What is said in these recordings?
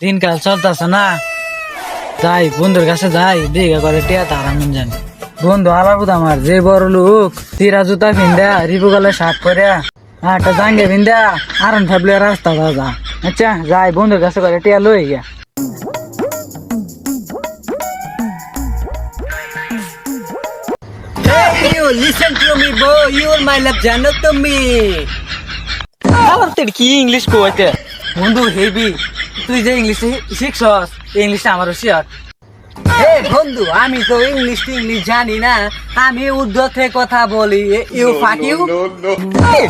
দিনকাল চলতেছে না। যাই বন্ধুর কাছে যাই দিঘা করে টিয়া তারা মন জানি। বন্ধু আলাবুদ আমার যে বড় লোক তিরা জুতা পিন্দা রিবু গলে শার্ট করে আটা জাঙ্গে পিন্দা আরন ফাবলে রাস্তা দাদা আচ্ছা যাই বন্ধুর কাছে করে টিয়া লই গিয়া। Listen to me, bro. You are my love, জানো তুমি। আবার তোর কি ইংলিশ কইতে? বন্ধু হেবি। তুই যে ইংলিশ শিখছস এই ইংলিশটা আমারও শিখ হে বন্ধু আমি তো ইংলিশ ইংলিশ জানি না আমি উর্দুতে কথা বলি। You fuck you?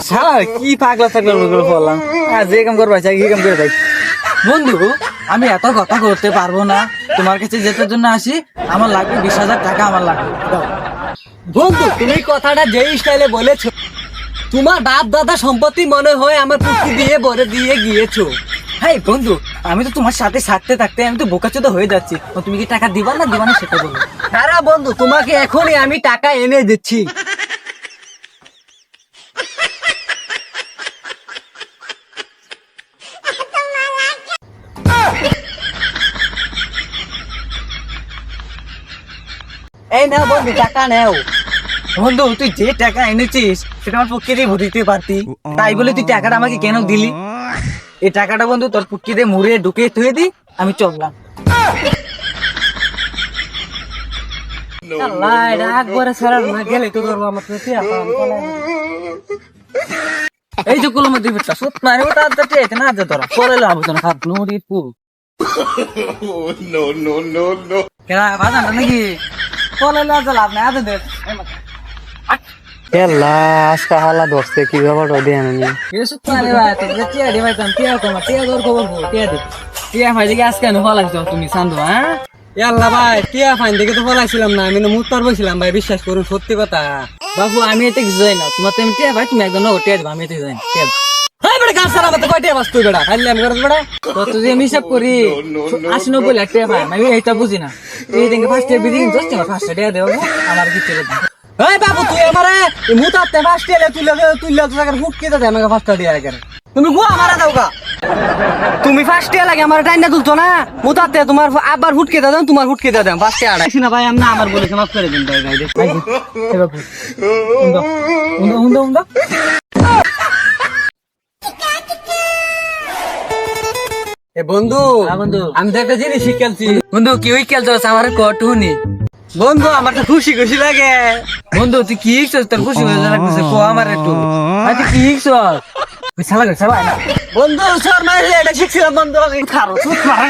শালা কি পাগলা থাকল করে বললাম। আর যে কাম করবা চাই কি কাম করে তাই বন্ধু আমি এত কথা করতে পারব না। তোমার কাছে যেটার জন্য আসি আমার লাগবে বিশ হাজার টাকা আমার লাগবে। বন্ধু তুমি কথাটা যেই স্টাইলে বলেছ তোমার বাপ দাদা সম্পত্তি মনে হয় আমার পুষ্টি দিয়ে বলে দিয়ে গিয়েছো। হাই বন্ধু আমি তো তোমার সাথে থাকতে থাকতে আমি তো বোকাচোদা হয়ে যাচ্ছি। তুমি কি টাকা দিবা না দিবা না সেটা বলো। হ্যাঁ বন্ধু তোমাকে এখনই আমি টাকা এনে দিচ্ছি। এই নাও বন্ধু টাকা নেও। বন্ধু তুই যে টাকা এনেছিস সেটা আমার পক্ষে দিয়ে ভরিতে পারতি। তাই বলে তুই টাকাটা আমাকে কেন দিলি? এই টাকাটা বন্ধু তোর পুটকি দিয়ে মুড়ে ঢুকে থুয়ে দি আমি চললাম। এই যে কুলো মধ্যে বিটটা সুত মারে ওটা আদা টেতে না আদা পরে লাভ না পু. কেনা নাকি? পরে লাভ লাভ নাই আদা দে এলা আজকে হালা ধরছে, কি ব্যাপারটা দিয়ে আনি টিয়া ভাই দিকে আজকে ফলাইছ তুমি, চান্দু হ্যাঁ? এল্লা ভাই, টিয়া ফাইন দিকে তো ফলাইছিলাম না, আমি মুখ পার বসছিলাম ভাই, বিশ্বাস করুন, সত্যি কথা। বাবু আমি এতে কিছু যাই না, তোমার তুমি টিয়া ভাই, তুমি একদম টিয়া দেবো, আমি এতে যাই টিয়া হ্যাঁ, আমার কিছু এই বাবু তুই আমারে মুতাতে ফার্স্ট এলে তুই লাগে তুই লাগে টাকার ফুট কেটে দে আমাকে ফার্স্ট দিয়ে আগে। তুমি গো আমারে দাও গা। তুমি ইয়ার লাগে আমার টাইম না তুলছো না? মুতাতে তোমার আবার ফুট কেটে দাও তোমার ফুট কেটে দাও ফার্স্ট ইয়ার না ভাই আমি আমার বলে মাফ করে দিন ভাই ভাই উন্দা উন্দা উন্দা এ বন্ধু হ্যাঁ, বন্ধু। আমি তো একটা জিনিস শিখেছি। বন্ধু কি ওই খেলতে আমার কটুনি। বন্ধু আমার তো খুশি খুশি লাগে। বন্ধু তুই কি হিকছস তোর খুশি খুশি লাগতেছে কো আমার একটু। তুই কি হিকছস ওই শালা গেছে না বন্ধু সর মাইলে এটা শিখছিলাম বন্ধু খারো। সুখ মারা